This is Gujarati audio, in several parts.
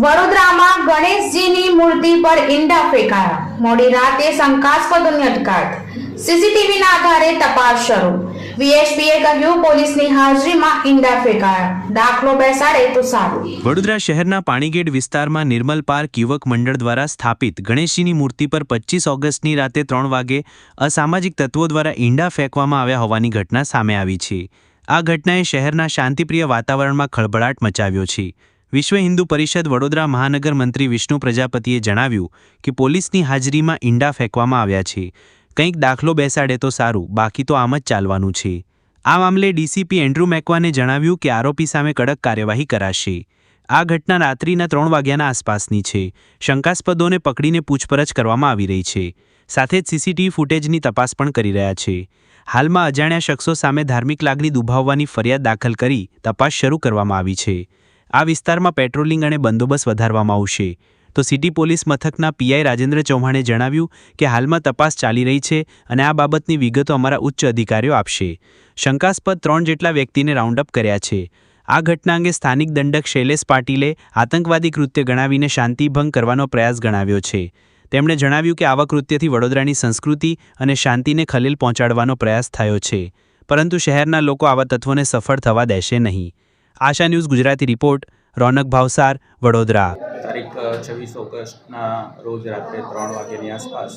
વડોદરામાં ગણેશજીની મૂર્તિ પર ઈંડા ફેંકાયા. મોડી રાતે શંકાસ્પદોની અટકાયત. સીસીટીવીના આધારે તપાસ શરૂ. વીએસપીએ કહ્યું, પોલીસની હાજરીમાં ઈંડા ફેંકાયા. દાખલો બેસાડે તો સારું. વડોદરા શહેરના પાણીગેટ વિસ્તારમાં નિર્મલ પાર્ક યુવક મંડળ દ્વારા સ્થાપિત ગણેશજીની મૂર્તિ પર પચીસ ઓગસ્ટની રાતે ત્રણ વાગે અસામાજિક તત્વો દ્વારા ઈંડા ફેંકવામાં આવ્યા હોવાની ઘટના સામે આવી છે. આ ઘટનાએ શહેરના શાંતિપ્રિય વાતાવરણમાં ખળભળાટ મચાવ્યો છે. વિશ્વ હિન્દુ પરિષદ વડોદરા મહાનગર મંત્રી વિષ્ણુ પ્રજાપતિએ જણાવ્યું કે પોલીસની હાજરીમાં ઈંડા ફેંકવામાં આવ્યા છે. કંઈક દાખલો બેસાડે તો સારું, બાકી તો આમ જ ચાલવાનું છે. આ મામલે ડીસીપી એન્ડ્રુ મેકવાને જણાવ્યું કે આરોપી સામે કડક કાર્યવાહી કરાશે. આ ઘટના રાત્રિના ત્રણ વાગ્યાના આસપાસની છે. શંકાસ્પદોને પકડીને પૂછપરછ કરવામાં આવી રહી છે. સાથે જ સીસીટીવી ફૂટેજની તપાસ પણ કરી રહ્યા છે. હાલમાં અજાણ્યા શખ્સો સામે ધાર્મિક લાગણી દુભાવવાની ફરિયાદ દાખલ કરી તપાસ શરૂ કરવામાં આવી છે. આ વિસ્તારમાં પેટ્રોલિંગ અને બંદોબસ્ત વધારવામાં આવશે. તો સિટી પોલીસ મથકના પીઆઈ રાજેન્દ્ર ચૌહાણે જણાવ્યું કે હાલમાં તપાસ ચાલી રહી છે અને આ બાબતની વિગતો અમારા ઉચ્ચ અધિકારીઓ આપશે. શંકાસ્પદ ત્રણ જેટલા વ્યક્તિને રાઉન્ડ અપ કર્યા છે. આ ઘટના અંગે સ્થાનિક દંડક શૈલેષ પાટીલે આતંકવાદી કૃત્ય ગણાવીને શાંતિભંગ કરવાનો પ્રયાસ ગણાવ્યો છે. તેમણે જણાવ્યું કે આવા કૃત્યથી વડોદરાની સંસ્કૃતિ અને શાંતિને ખલેલ પહોંચાડવાનો પ્રયાસ થયો છે. પરંતુ શહેરના લોકો આવા તત્વોને સફળ થવા દેશે નહીં. Asha news Gujarati report, Ronak Bhavsar, Vadodara. તારીખ છવ્વીસ ઓગસ્ટના રોજ રાત્રે ત્રણ વાગ્યાની આસપાસ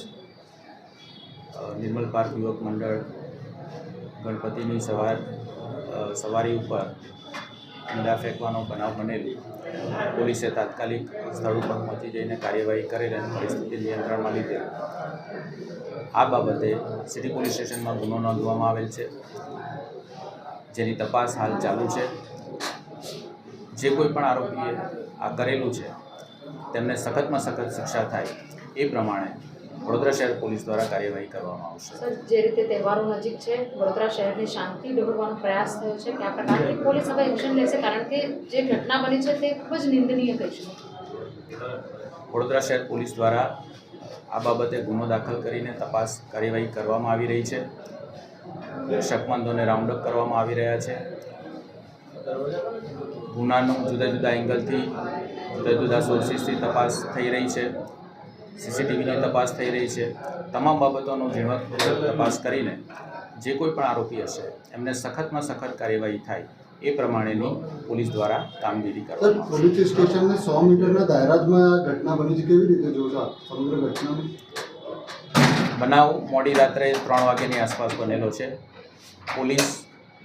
નિર્મલ પાર્ક યુવક મંડળ ગણપતિની સવાર સવારી ઉપર ઈંડા ફેંકવાનો બનાવ બનેલી. પોલીસે તાત્કાલિક સ્થળ ઉપર પહોંચી જઈને કાર્યવાહી કરેલ અને પરિસ્થિતિ નિયંત્રણમાં લીધેલ. આ બાબતે સિટી પોલીસ સ્ટેશનમાં ગુનો નોંધવામાં આવેલ છે. જેની તપાસ હાલ ચાલુ છે. જે કોઈ પણ આરોપીએ આ કરેલું છે તેમને સખતમાં સખત શિક્ષા થાય એ પ્રમાણે વડોદરા શહેર પોલીસ દ્વારા કાર્યવાહી કરવામાં આવશે. સર જે રીતે તહેવારો નજીક છે વડોદરા શહેરની શાંતિ ડહોળવાનો પ્રયાસ થયો છે કે આ પ્રકારની પોલીસ હવે એક્શન લેશે કારણ કે જે ઘટના બની છે તે ખૂબ જ નિંદનીય કહીશું વડોદરા શહેર પોલીસ દ્વારા આ બાબતે ગુનો દાખલ કરીને તપાસ કાર્યવાહી કરવામાં આવી રહી છે. શકમંદોને રાઉન્ડ અપ કરવામાં આવી રહ્યા છે. ગુનાનું જુદા જુદા એંગલથી જુદા જુદા સોર્સિસથી તપાસ થઈ રહી છે. સીસીટીવીની તપાસ થઈ રહી છે. તમામ બાબતોનો ઝીણવટપૂર્વક તપાસ કરીને જે કોઈ પણ આરોપી હશે એમને સખતમાં સખત કાર્યવાહી થાય એ પ્રમાણેની પોલીસ દ્વારા કામગીરી કરવામાં પોલીસ સ્ટેશનને સો મીટરના દાયરાજમાં ઘટના બની છે કેવી રીતે જોશો સમગ્ર ઘટનાને? બનાવ મોડી રાત્રે ત્રણ વાગ્યાની આસપાસ બનેલો છે.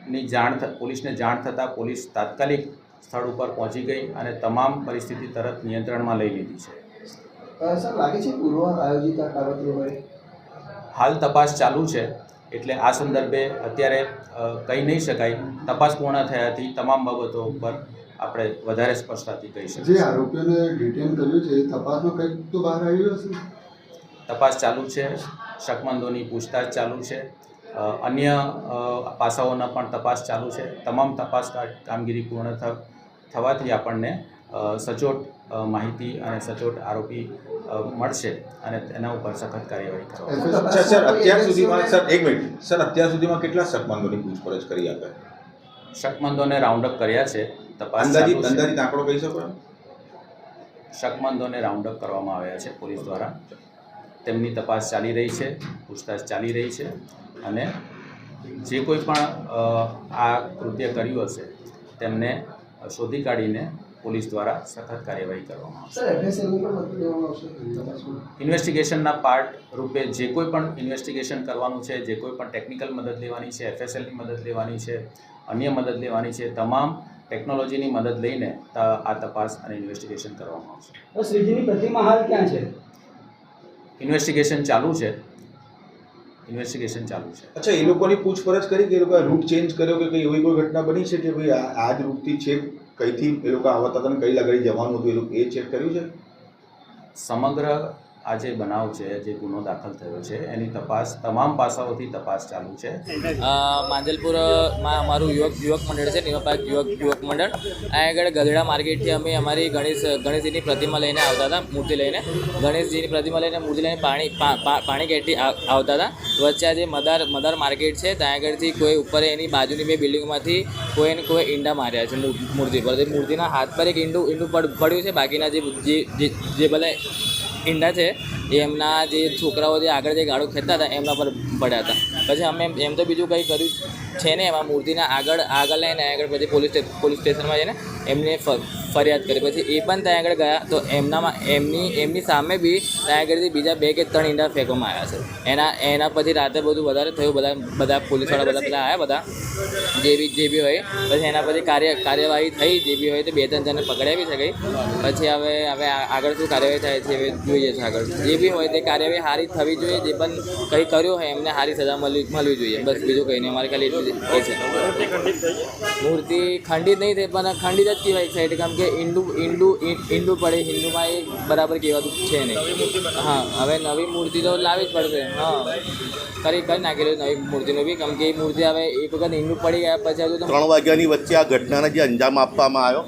પોલીસની જાણ થ- પોલીસને જાણ થતાં પોલીસ તાત્કાલિક સ્થળ ઉપર પહોંચી ગઈ અને તમામ પરિસ્થિતિ તરત નિયંત્રણમાં લઈ લીધી છે. સર લાગે છે પૂર્વ આયોજિત હાલ તપાસ ચાલુ છે એટલે આ સંદર્ભે અત્યારે કહી નહીં શકાય. તપાસ પૂર્ણ થયાથી તમામ બાબતો ઉપર આપણે વધારે સ્પષ્ટતાથી કહી જે આરોપીઓને ડિટેન કર્યું છે તપાસમાં કંઈક તો બહાર આવ્યું હશે. તપાસ ચાલુ છે શકમંદોની પૂછતાછ ચાલુ છે અન્ય પાસાઓના પણ તપાસ ચાલુ છે. તમામ તપાસ કામગીરી પૂર્ણ થ થવાથી આપણને સચોટ માહિતી અને સચોટ આરોપી મળશે અને તેના ઉપર સખત કાર્યવાહી કરવામાં સર અત્યાર સુધીમાં સર એક મિનિટ. સર અત્યાર સુધીમાં કેટલા શકમંદોની પૂછપરછ કરી આપે? શકમંદોને રાઉન્ડ અપ કર્યા છે. તપાસ અંદાજિત અંદાજિત આંકડો કહી શકો શકમંદોને રાઉન્ડ અપ કરવામાં આવ્યા છે પોલીસ દ્વારા. તેમની તપાસ ચાલી રહી છે પૂછતાછ ચાલી રહી છે. અને જે કોઈ પણ આ કૃત્ય કર્યું હશે તેમને શોધી કાઢીને પોલીસ દ્વારા સખત કાર્યવાહી કરવામાં આવશે. ઇન્વેસ્ટિગેશનના પાર્ટ રૂપે જે કોઈ પણ ઇન્વેસ્ટિગેશન કરવાનું છે જે કોઈ પણ ટેકનિકલ મદદ લેવાની છે એફએસએલની મદદ લેવાની છે અન્ય મદદ લેવાની છે તમામ ટેકનોલોજીની મદદ લઈને આ તપાસ અને ઇન્વેસ્ટિગેશન કરવામાં આવશે. શ્રીજીની પ્રતિમા હાલ ક્યાં છે? ઇન્વેસ્ટિગેશન ચાલુ છે. ઇન્વેસ્ટિગેશન ચાલુ છે. અચ્છા એ લોકોની પૂછપરછ કરી કે એ લોકોએ રૂટ ચેન્જ કર્યો કે કઈ એવી કોઈ ઘટના બની છે કે ભાઈ આ આ જ રૂટથી છે? કઈથી એ લોકો આવતા હતા ને કઈ લગાડી જવાનું હતું એ લોકો એ ચેક કર્યું છે? સમગ્ર આ જે બનાવ છે, જે ગુનો દાખલ થયો છે, એની તપાસ, તમામ પાસાઓથી તપાસ ચાલુ છે. માંજલપુરમાં અમારું યુવક યુવક મંડળ છે નિમપાક યુવક યુવક મંડળ. અહીં આગળ ગધેડા માર્કેટથી અમે અમારી ગણેશ, ગણેશજીની પ્રતિમા લઈને આવતા હતા, મૂર્તિ લઈને. ગણેશજીની પ્રતિમા લઈને, મૂર્તિ લઈને પાણી પાણી ગેટથી આવતા હતા. વચ્ચે આ જે મદાર મદાર માર્કેટ છે, ત્યાં આગળથી કોઈ ઉપર એની બાજુની બે બિલ્ડિંગમાંથી કોઈ ને કોઈ ઈંડા માર્યા છે મૂર્તિ પર મૂર્તિના હાથ પર એક ઈંડું ઈંડું પડ- પડ્યું છે, બાકીના જે જે બધા ઈંડા છે, એ એમના જે છોકરાઓ જે આગળ જે ગાળો ખેંચતા હતા, એમના પર પડ્યા હતા. પછી અમે એમ- તો બીજું કંઈ કર્યું છે ને એમાં મૂર્તિના આગળ આગળ લઈને આગળ પછી પોલીસ પોલીસ સ્ટેશનમાં જઈને એમને ફરિયાદ કરી. પછી એ પણ ત્યાં આગળ ગયા. તો એમનામાં એમની એમની સામે બી ત્યાં આગળથી બીજા બે કે ત્રણ ઈંડા ફેંકવામાં આવ્યા છે. એના એના પછી રાતે બધું વધારે થયું. બધા બધા પોલીસવાળા બધા પેલા આવ્યા બધા. જે બી જે બી હોય. પછી એના પછી કાર્ય, કાર્યવાહી થઈ. જે બી હોય તો બે, ત્રણ જણને પકડાવી બી ગઈ પછી હવે હવે આગળ શું કાર્યવાહી થાય છે એ જોઈએ છે આગળ. જે બી હોય તે કાર્યવાહી સારી થવી જોઈએ. જે પણ કંઈ કર્યું હોય એમને સારી સજા મળવી મળવી જોઈએ. બસ બીજું કંઈ નહીં. અમારે ખાલી એટલું એ છે. મૂર્તિ ખંડિત નહીં થઈ, પણ ખંડિત જ કહેવાય છે. એટલે કેમ કે ઈંડું હિન્દુ હિન્દુ હિન્દુ પડે, હિન્દુમાં એ બરાબર કહેવાતું છે નહીં. હા, હવે નવી મૂર્તિ તો લાવવી જ પડશે, હા. કરી કરી નાખેલું નવી મૂર્તિનું બી કેમ કે એ મૂર્તિ હવે એક વખત હિન્દુ પડી ગયા પછી હજુ ત્રણ વાગ્યાની વચ્ચે આ ઘટનાને જે અંજામ આપવામાં આવ્યો,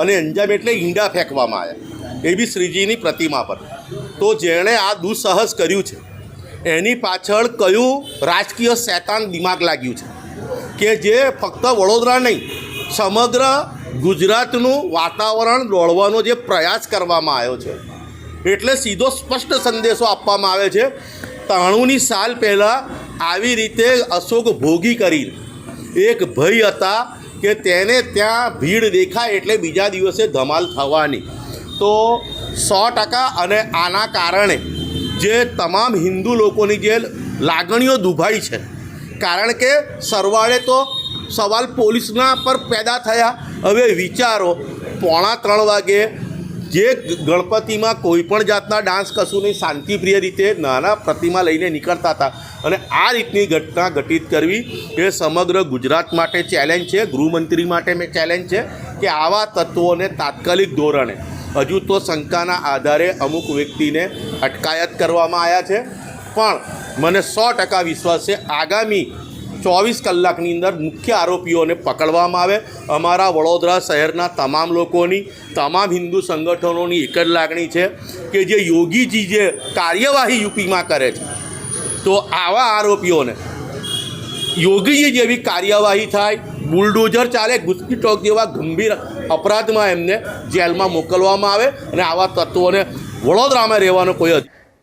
અને અંજામ એટલે ઈંડા ફેંકવામાં આવ્યા. એ બી શ્રીજીની પ્રતિમા પર. તો જેણે આ દુસ્સાહસ કર્યું છે, એની પાછળ કયું રાજકીય શેતાન દિમાગ લાગ્યું છે, કે જે ફક્ત વડોદરા નહીં, સમગ્ર ગુજરાતનું વાતાવરણ દોડવાનો જે પ્રયાસ કરવામાં આવ્યો છે, એટલે સીધો સ્પષ્ટ સંદેશો આપવામાં આવે છે ત્રાણુંની સાલ પહેલાં આવી રીતે અશોક ભોગી કરી એક ભય હતા કે તેને ત્યાં ભીડ દેખાય એટલે બીજા દિવસે ધમાલ થવાની. તો સો ટકા અને આના કારણે જે તમામ હિન્દુ લોકોની જે લાગણીઓ દુભાઈ છે, કારણ કે સરવાળે તો સવાલ પોલીસના પર પેદા થયા. હવે વિચારો, પોણા ત્રણ વાગે જે ગણપતિમાં કોઈ પણ જાતના ડાન્સ કશું નહીં, શાંતિપ્રિય રીતે નાના પ્રતિમા લઈને નીકળતા હતા. અને આ રીતની ઘટના ઘટિત કરવી એ સમગ્ર ગુજરાત માટે ચેલેન્જ છે. ગૃહમંત્રી માટે મેં ચેલેન્જ છે કે આવા તત્વોને તાત્કાલિક ધોરણે, હજુ તો શંકાના આધારે અમુક વ્યક્તિને અટકાયત કરવામાં આવ્યા છે. પણ મને સો ટકા વિશ્વાસ છે, આગામી ચોવીસ કલાકની અંદર મુખ્ય આરોપીઓને પકડવામાં આવે. અમારા વડોદરા શહેરના તમામ લોકોની, તમામ હિન્દુ સંગઠનોની એક જ લાગણી છે કે જે યોગીજી જે કાર્યવાહી યુપીમાં કરે છે, તો આવા આરોપીઓને યોગીજી જેવી કાર્યવાહી થાય, બુલડોઝર ચાલે, ગુસ્કી ટોક જેવા ગંભીર અપરાધમાં એમને જેલમાં મોકલવામાં આવે અને આવા તત્વોને વડોદરામાં રહેવાનો કોઈ